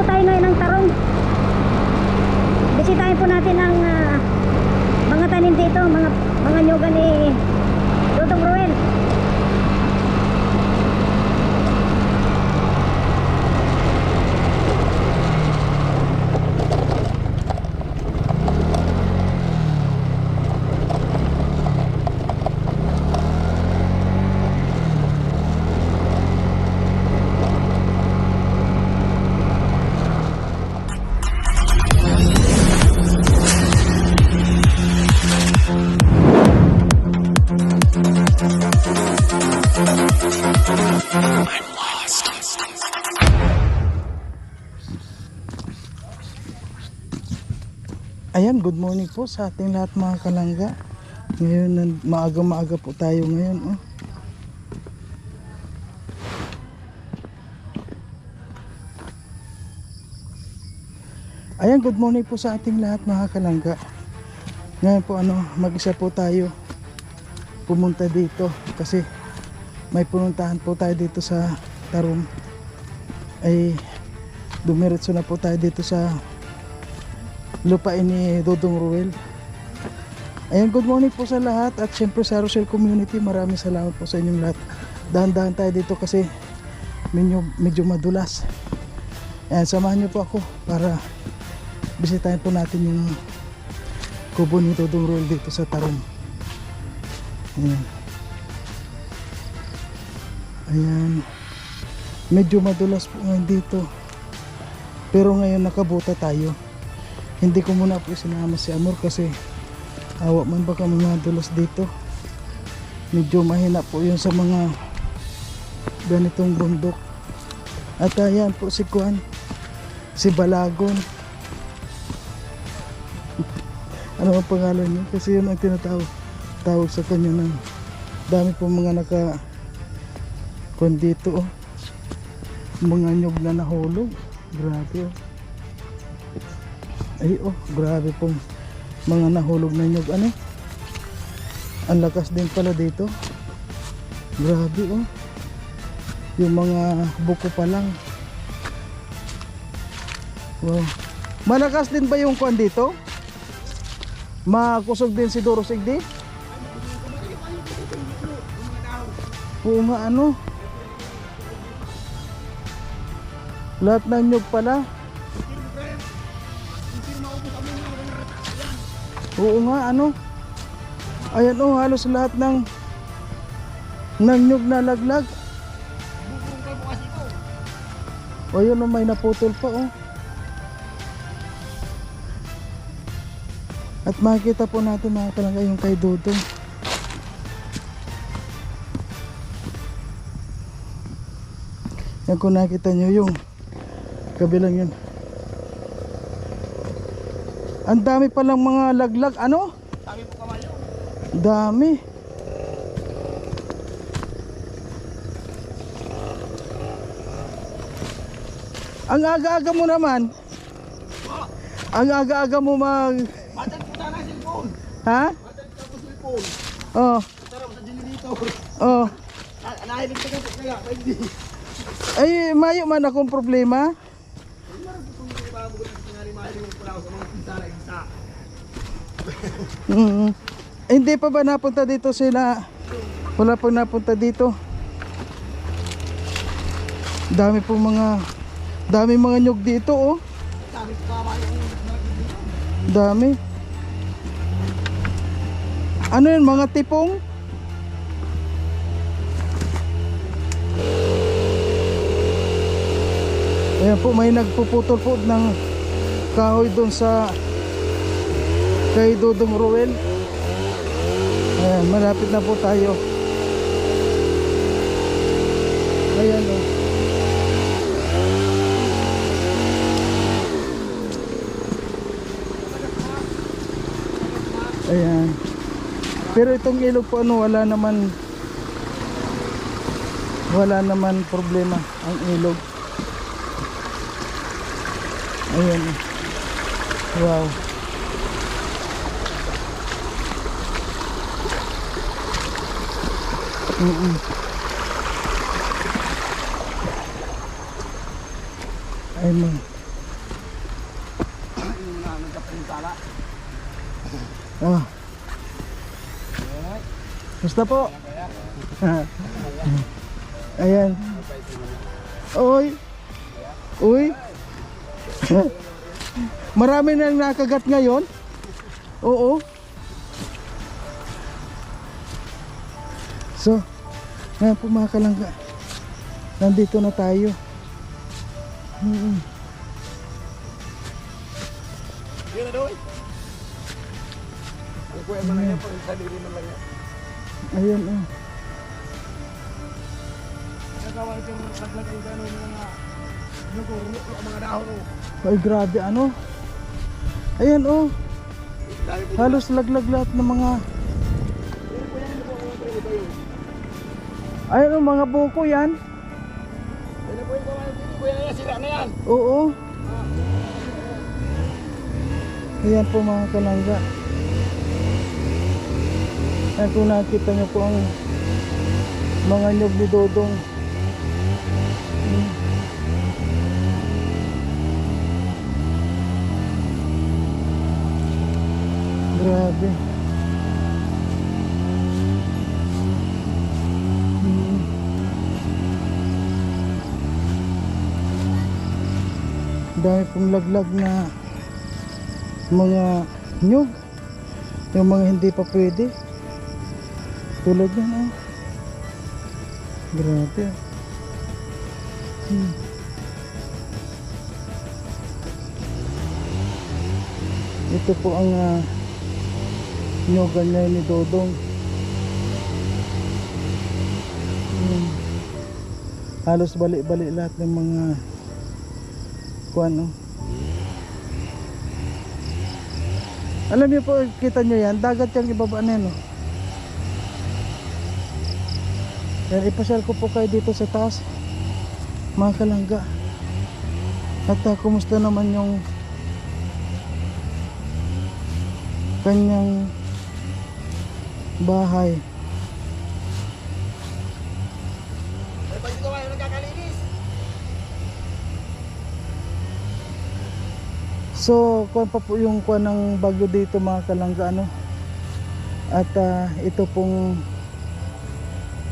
po tayo ngayon ng tarong. Bisitahin po natin ang uh, mga tanim dito mga, mga nyoga ni Ayan, good morning po sa ating lahat mga kalangga. Ngayon, maaga-maaga po tayo ngayon. Oh. Ayan, good morning po sa ating lahat mga kalangga. Ngayon po ano, mag-isa po tayo pumunta dito kasi may pununtahan po tayo dito sa Tarum. Ay dumiretso na po tayo dito sa lupain ni Dodong Ruel. Ayan, good morning po sa lahat at syempre sa Rochelle Community, maraming salamat po sa inyong lahat. Dahan-dahan tayo dito kasi medyo, medyo madulas. Ayan, samahan niyo po ako para bisitahin po natin yung kubo ni Dodong Ruel dito sa Tarum. Ayan. Ayan. Medyo madulas po ngayon dito. Pero ngayon nakabuta tayo. Hindi ko muna po sinama si Amor kasi awa man baka mga dulas dito. Medyo mahina po yun sa mga ganitong bundok. At ayan po si Kuan, si Balagon. ano ang pangalan niya? Kasi yun ang tinatawag tawag sa kanya ng dami po mga naka kuan dito oh. Mga nyog na nahulog. Grabe oh. Ay oh, grabe pong mga nahulog na nyog. Ano? Ang lakas din pala dito. Grabe oh. Yung mga buko pa lang. Wow. Malakas din ba yung kuan dito? Makusog din si Doro Sigdi? Oo nga ano. Lahat ng nyug pala. Oo nga ano. Ayan oh, halos lahat ng nyug na laglag. O yun oh, may naputol pa oh. At makikita po natin mga kalangga yung kay Dodong. Yan kung nakita nyo yung kabilang yun. Ang dami palang mga laglag. Ano? Dami po kamayo. Dami. Ang aga-aga mo naman. Ang aga-aga mo mag... Matag po sana cellphone. Ha? Matag po cellphone. Oh, Sarap sa generator. oh. Na- Nahilig ka po kaya. Ay, mayo man akong problema. Meron po kung hindi ba mo gusto sinari mahilig mo pula ako sa mga pinsara isa. Mm. Hindi pa ba napunta dito sila? Wala pang napunta dito. Dami po mga dami mga nyug dito oh. Dami. Ano yun mga tipong? Ayan po may nagpuputol po ng kahoy doon sa kay Dudong Ruel. Ayan, malapit na po tayo. Ayan oh. Ayan. Pero itong ilog po ano, wala naman wala naman problema ang ilog. Ayan. Wow. Mm -mm. Mga nagkapinsara. Ah. Gusto po? Ayan. Oy. Uy. Marami nang nakagat ngayon. Oo. Ngayon po mga kalangga. Nandito na tayo. Mm Yun na doon. Ang kuya mo lang yan. Pag sarili mo lang yan. Ayan oh. Naka gawa ito yung naglagay yung gano'n yung mga ang mga dahon oh. Ay grabe ano. Ayan oh, halos laglag lahat ng mga Ayan oh, mga buko yan. Ano po yung gawa yung pili ko yan, yan, sira na yan. Oo. Ayan po mga kalangga. Ayan kung nakita nyo po ang mga nyog ni Dodong. Hmm. Grabe. Dahil pong laglag na mga nyug yung mga hindi pa pwede tulad yan oh grabe hmm. ito po ang uh, nyugan niya ni Dodong hmm. halos balik-balik lahat ng mga kuan oh. Alam niyo po, kita niyo yan, dagat yung ibaba na yan oh. Yan, ipasyal ko po kayo dito sa taas. Mga kalangga. At ah, kumusta naman yung kanyang bahay. So, kuan pa po yung kuan ng bagyo dito mga kalangga ano. At ah, ito pong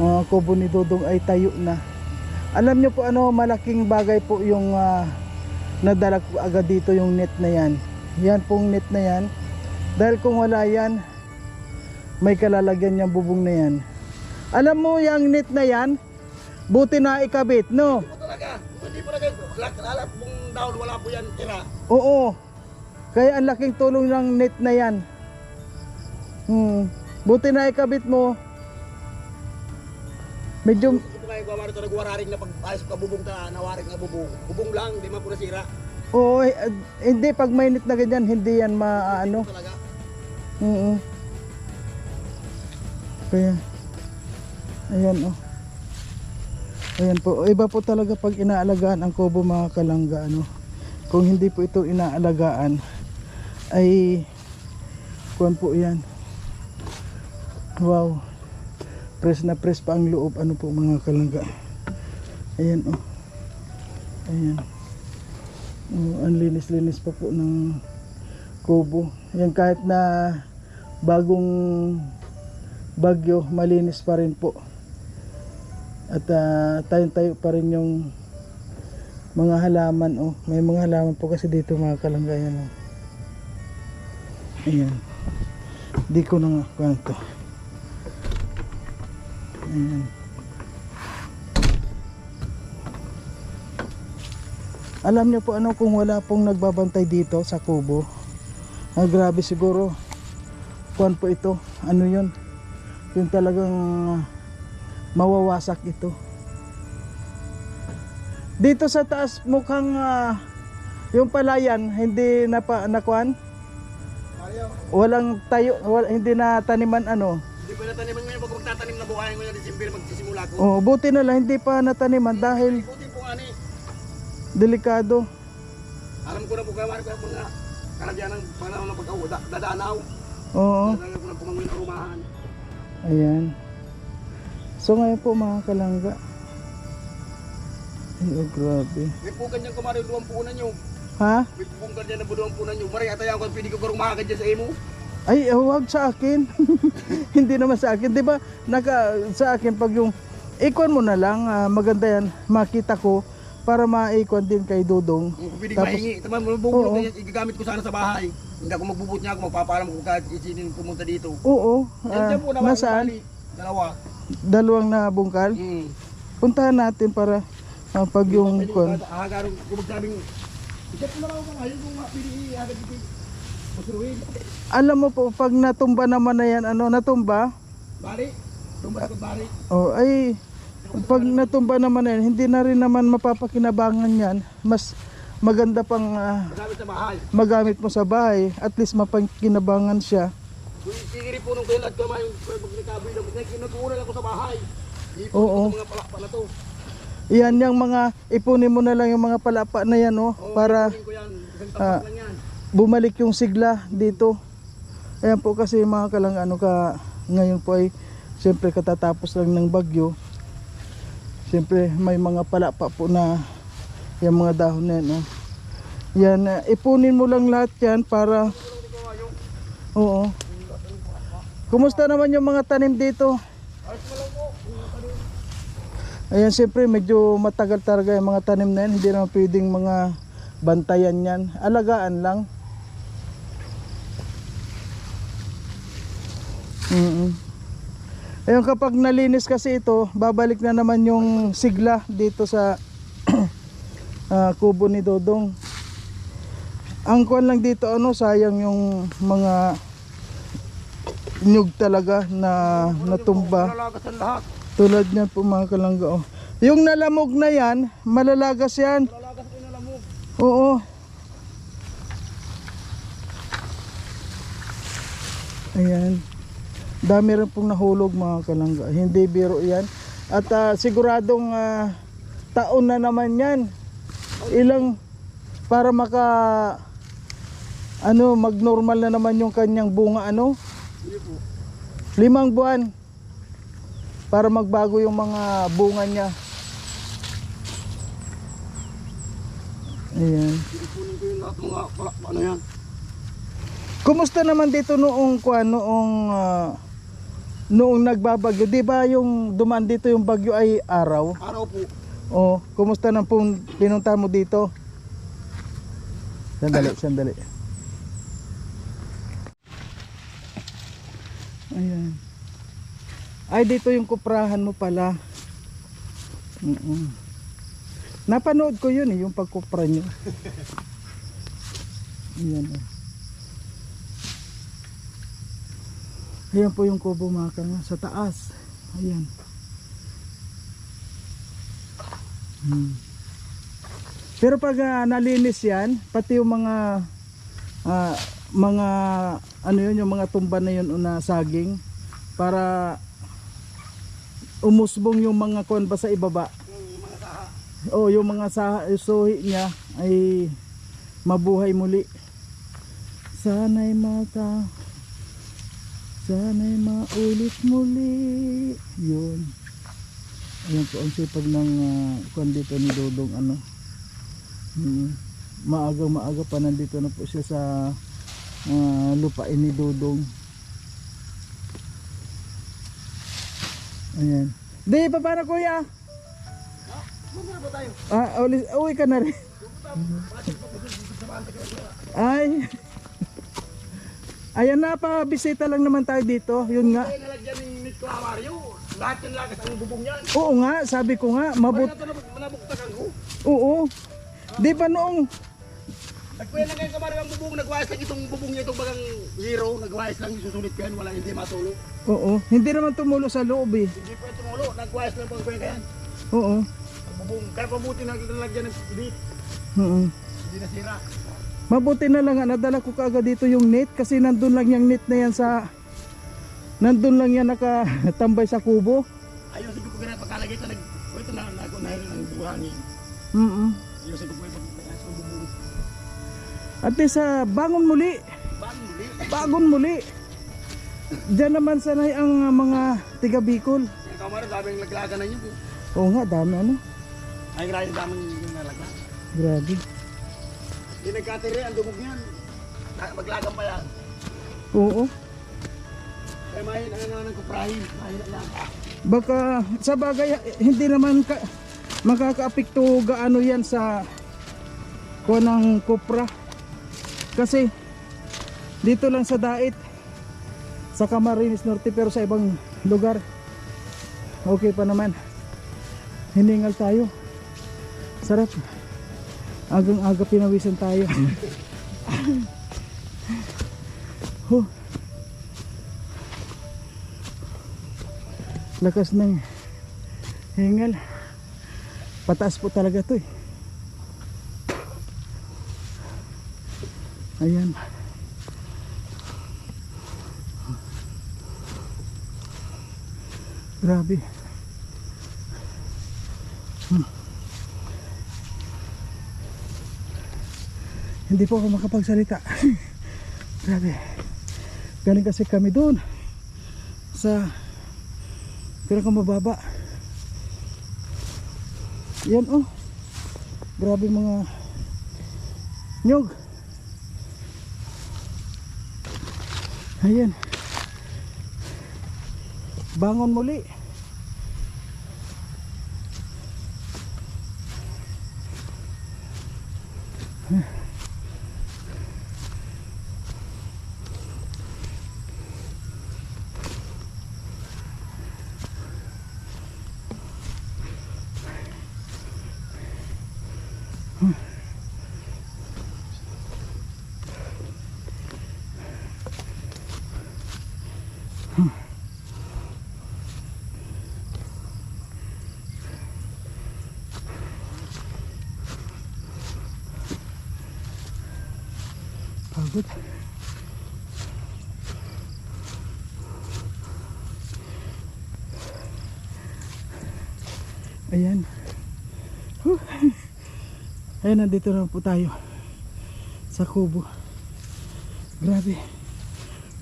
uh, kubo ni Dodong ay tayo na. Alam niyo po ano, malaking bagay po yung ah, nadala ko agad dito yung net na yan. Yan pong net na yan. Dahil kung wala yan, may kalalagyan niyang bubong na yan. Alam mo yung net na yan, buti na ikabit, no? Hindi po talaga. Hindi po talaga. Lalat mong dahon, wala po yan tira. Oo. Kaya ang laking tulong ng net na yan. Hmm. Buti na ikabit mo. Medyo, Hindi po kayo gawa rito nagwararing na pag ayos ka bubong ka, nawaring na bubong. Bubong lang, di man po nasira. oo, eh, eh, hindi, pag may net na ganyan, hindi yan maano. Talaga. Oo. Kaya, ayan oh. Ayan po, iba po talaga pag inaalagaan ang kubo mga kalangga, ano. Kung hindi po ito inaalagaan, ay, kuwan po yan. Wow. Press na press pa ang loob, ano po mga kalangga. Ayan oh. Ayan. Oh, ang linis-linis pa po ng kubo. Yan kahit na bagong bagyo, malinis pa rin po. At uh, tayo-tayo pa rin yung mga halaman. Oh. May mga halaman po kasi dito mga kalanggayan. Oh. Ayan. Di ko na nga kwento. Ayan. Alam niyo po ano kung wala pong nagbabantay dito sa kubo. Ah, grabe siguro. Kuan po ito. Ano yun? Yung talagang ah, mawawasak ito. Dito sa taas mukhang ah, yung palayan hindi na pa nakuan. Walang tayo, wal, hindi na taniman ano. Hindi pa nataniman ngayon pag magtatanim na buhayin ko yung December magsisimula ko. Oh, buti na lang hindi pa nataniman dahil po ani. delikado. Alam ko na po gawa ko mga kalagyan ng panahon ng pagkaw, da, dadanaw. Oo. Dadanaw ko na pumangin ng rumahan. Ayan. So ngayon po mga kalangga. Ay, oh, grabe. May po ganyan kumari luwang punan nyo. Ha? May po ganyan na buluwang punan nyo. Mari atayan ko pwede ko karong dyan sa imo. Ay, huwag sa akin. Hindi naman sa akin. 'Di ba? Naka sa akin pag yung ikon mo na lang, ah, maganda yan. Makita ko para maikon din kay Dudong. Pwede Tapos- mahingi. Tama Oo. na yan. Igagamit ko sana sa bahay. Hindi ako magbubut niya ako. Magpapaalam ko kahit isinin pumunta dito. Oo. Yan ah, dyan po naman. nasaan? bali. Dalawa. Dalawang na bungkal. Hmm. Puntahan natin para ah, pag yung magsabing. Na ako kung. Masuruin. Alam mo po pag natumba naman na yan, ano natumba? Bali. Tumba ko bali. Oh, ay pag natumba naman yan, hindi na rin naman mapapakinabangan yan. Mas maganda pang ah, Magamit sa bahay. magamit mo sa bahay. At least mapakinabangan siya. Kung tigiri po nung kayo at kamay, pag nagkaboy na, nagkukunan ako sa bahay. Ipon Oo. ko mga palakpa na to. Yan yung mga, ipunin mo na lang yung mga palapa na yan oh, Oo, para ipunin ko yan. Isang Ah. lang yan. bumalik yung sigla dito. Ayan po kasi mga kalang ano ka, ngayon po ay siyempre katatapos lang ng bagyo. Siyempre may mga palapa po na yung mga dahon na yan. Oh. Yan, ah, ipunin mo lang lahat yan para Oo. Kumusta naman yung mga tanim dito? Ayan, siyempre medyo matagal talaga yung mga tanim na yan. Hindi naman pwedeng mga bantayan yan. Alagaan lang. Mm Ayun, kapag nalinis kasi ito, babalik na naman yung sigla dito sa ah, kubo ni Dodong. Ang kuwan lang dito, ano, sayang yung mga nyug talaga na natumba. Tulad niyan po mga kalangga. Oh. Yung nalamog na yan, malalagas yan. Oo. Ayan. Dami rin pong nahulog mga kalangga. Hindi biro yan. At ah, siguradong ah, taon na naman yan. Ilang para maka ano magnormal na naman yung kanyang bunga ano. Limang buwan. Para magbago yung mga bunga niya. Ayan. Yan. kumusta naman dito noong kuan noong ah, noong nagbabagyo? Di ba yung dumaan dito yung bagyo ay araw? Araw po. oh kumusta nang pun- pinunta mo dito? Sandali sandali ayan ay dito yung kuprahan mo pala Mm-mm. napanood ko yun eh yung pagkupra nyo ayan oh. ayan po yung kubo mga kanga sa taas ayan Hmm. Pero pag ah, nalinis yan, pati yung mga ah, mga ano yun, yung mga tumba na yun na saging para umusbong yung mga kuan ba sa ibaba. Saha. O yung mga sa suhi niya ay mabuhay muli. Sana'y mata Sana'y maulit muli. Yun. Ayan po ang sipag ng uh, kuan dito ni Dodong ano. Hmm. Maaga maaga pa nandito na po siya sa ah, lupain ni Dodong. Ayan. Di pa para kuya. Ah, uwi, uwi ka na rin. Ay. Ayan na pa, bisita lang naman tayo dito. Yun nga. Lahat yung lagas ang bubong yan. Oo nga, sabi ko nga, mabut. Oo. Di ba noong Nagkuya lang ngayon kamari ang bubong. Nagwayas lang itong bubong niya itong bagang zero. Nagwayas lang susulit ko yan. Wala hindi matulo. Oo, hindi naman tumulo sa loob eh. Hindi po tumulo. Nagwayas lang pang kuya yan. Oo. Ang bubong. Kaya pabuti na nalagyan ng bit. Oo. Hindi nasira. Mabuti na lang nadala ko kaagad dito yung net kasi nandun lang yung net na yan sa nandun lang yan nakatambay sa kubo. Ayusin ko po ganun pagkalagay ito. Nag, ito na, na, na, ng buhangin. Mm ko yung pagkakayas ng bubong. At least ah, bangon muli. Bago muli. Muli. Diyan naman sanay ang ah, mga tiga Bicol. Yung kamari, daming laglagan na yun. Oo nga, dami ano. Ay, grabe daming yung nalaglag. Grabe. Hindi nagkatiri, ang dumog. Na- Maglagang pa yan. Oo. Kaya mahina na naman ng kuprahin. Mahina yan. Baka sa bagay hindi naman ka, makakaapekto gaano yan sa kuha ng kopra. Kasi dito lang sa Dait sa Camarines Norte pero sa ibang lugar okay pa naman. Hiningal tayo. Sarap. Agang aga pinawisan tayo. huh. Lakas ng Hingal. Pataas po talaga to eh. Ayan. Grabe. Hmm. Hindi po ako makapagsalita. Grabe. Galing kasi kami doon sa pinakamababa. Yan oh. Grabe mga nyog. Ayan. Bangon muli. Pagod. Ayan. Huh. Ayan, nandito na po tayo. Sa kubo. Grabe.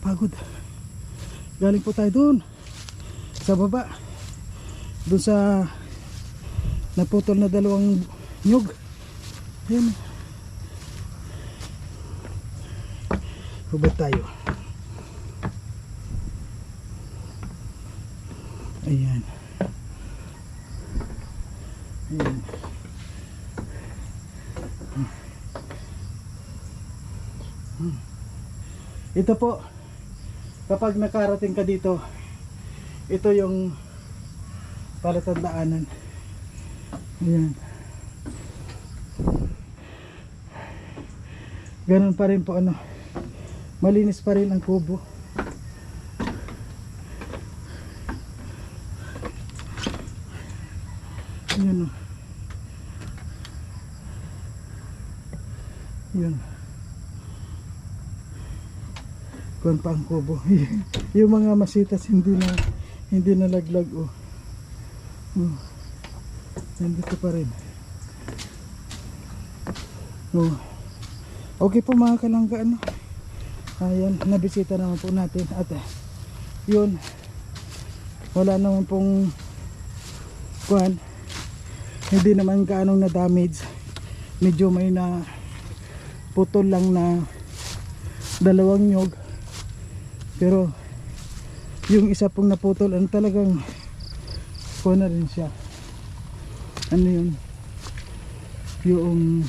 Pagod. Galing po tayo doon. Sa baba. Doon sa naputol na dalawang nyug. Ayan. Hubad tayo. Ayan. Ayan. Hmm. Hmm. Ito po, kapag nakarating ka dito, ito yung palatandaanan. Ayan. Ganun pa rin po ano malinis pa rin ang kubo yun o yun kuwan pa ang kubo. Yung mga masitas hindi na hindi na laglag o oh. nandito pa rin. Oh. okay po mga kalangga ano? Ayan, nabisita naman po natin. At eh, yun. Wala naman pong kuhan hindi naman kaanong na damage medyo may na putol lang na dalawang nyog pero yung isa pong naputol ano talagang na rin siya. Ano yun? Yung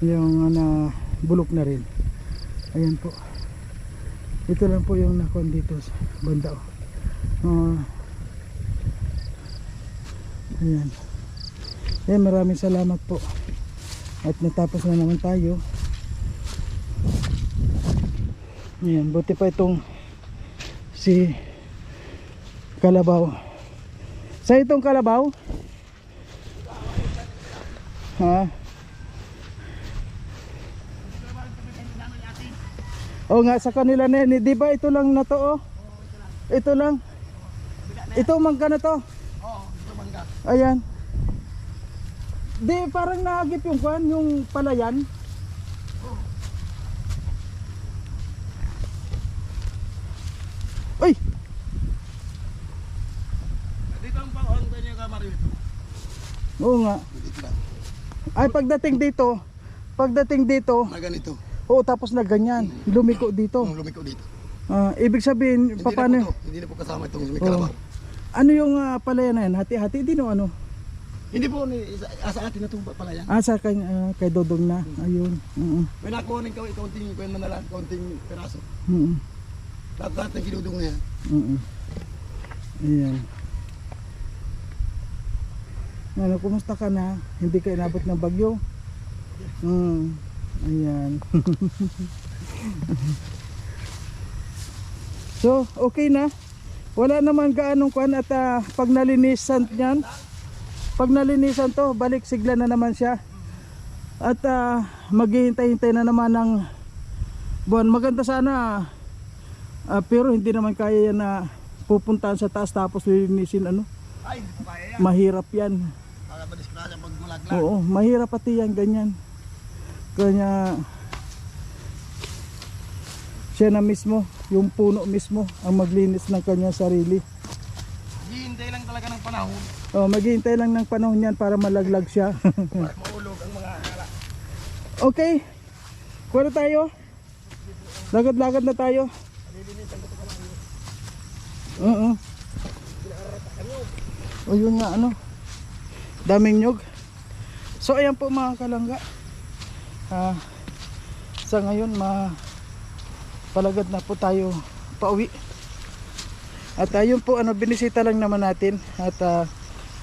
yung ano, bulok na rin. Ayan po. Ito lang po yung nakon dito sa banda oh. Ah, ayan. Ayan maraming salamat po. At natapos na naman tayo ayan buti pa itong si kalabaw sa itong kalabaw ha Oo nga sa kanila na yan, eh. di ba ito lang na to oh? Ito lang. Ito mangga na to. Oo, ito mangga. Ayan. Di parang nahagip yung kwan, yung palayan. Uy! Dito ang pang-on ba niya kamari ito? Oo nga. Ay pagdating dito, pagdating dito, Na ganito. oo tapos na ganyan, lumiko dito. Kung lumiko dito. Ah, ibig sabihin, Hindi na po to. Hindi na po kasama itong may Oo. kalabaw. ano yung ah, palayan na yan? Hati-hati din o ano? Hindi po, ni, sa, asa atin na itong pala yan. Ah, sa kay, ah, kay Dodong na. Ayun. Oo. May nakuha ng kaw- kaunting kwento na lang, kaunting peraso. Oo. Lahat-lahat ng kinudong na yan. Oo. Ayan. Ano, kumusta ka na? Hindi ka inabot ng bagyo? Hmm. Ayan. so, okay na. wala naman gaanong kwan at ah, pag nalinisan niyan, pag nalinisan to, balik sigla na naman siya. At ah, maghihintay-hintay na naman ng buwan. Maganda sana, ah, pero hindi naman kaya yan na pupuntahan sa taas tapos lilinisin ano. Ay, hindi kaya yan. Mahirap yan. Madiskrasya pag gulaglag. Oo, mahirap pati yan ganyan. Kanya siya na mismo, yung puno mismo ang maglinis ng kanyang sarili. Hihintay lang talaga ng panahon. Oh, maghihintay lang ng panahon yan para malaglag siya. Para maulog ang mga akala. okay. Kuha tayo. Lagad-lagad na tayo. Oo. O yun nga ano. Daming nyog. So ayan po mga kalangga. Ah, sa ngayon ma palagad na po tayo pauwi. At ayun po ano binisita lang naman natin at ah,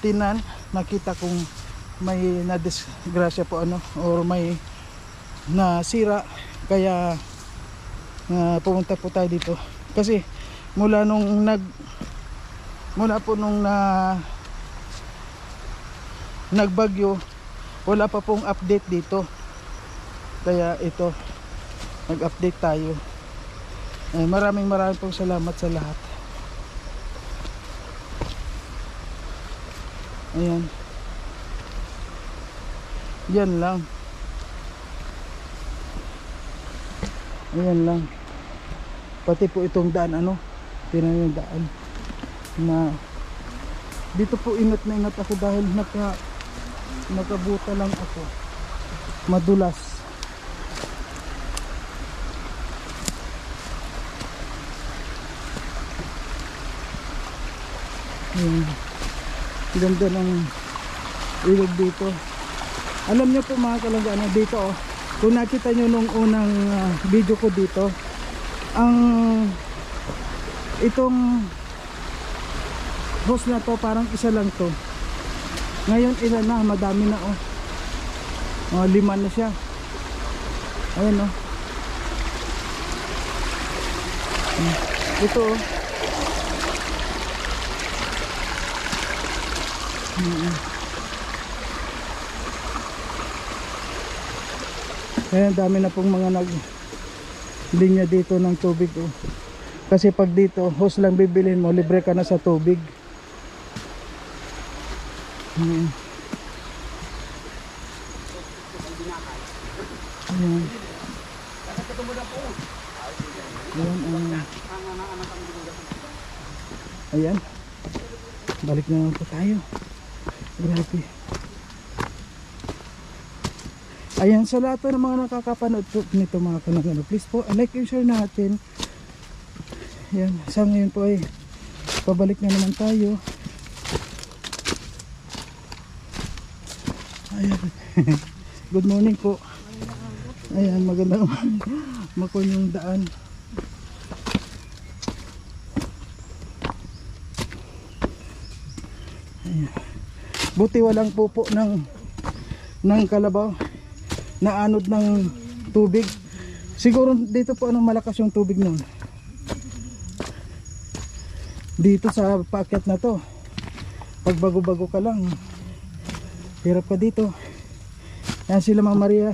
tinan nakita kong may nadisgrasya po ano or may nasira kaya ah, pumunta po tayo dito kasi mula nung nag mula po nung na nagbagyo wala pa pong update dito. Kaya ito nag-update tayo. Eh, maraming maraming pong salamat sa lahat. Ayan. Yan lang. Ayan lang. Pati po itong daan ano? Tinan yung daan. Na dito po ingat na ingat ako dahil naka nakabuta lang ako. Madulas. Ayan. ganda ng ilog dito. Alam niyo po mga kalangga dito oh. Kung nakita nyo nung unang ah, video ko dito ang itong hose na to parang isa lang to ngayon ilan na madami na oh oh lima na siya ayun oh Hmm. ito oh Mm. Kaya ang dami na pong mga nag linya dito ng tubig oh. Kasi pag dito, hose lang bibilhin mo, libre ka na sa tubig. Mm. Ayan. Ayan, ayan. Ayan. Balik na naman po tayo. Grabe. Ayan, sa lahat po ng mga nakakapanood po nito mga kanang please po, like and share natin. Ayan, sa ngayon po ay pabalik na naman tayo. Ayan. Good morning po. Ayan, magandang makon yung daan. Ayan. Buti walang pupo ng ng kalabaw na anod ng tubig. Siguro dito po anong malakas yung tubig noon. Dito sa packet na to. Pag bago-bago ka lang, hirap ka dito. Yan sila Mama Maria.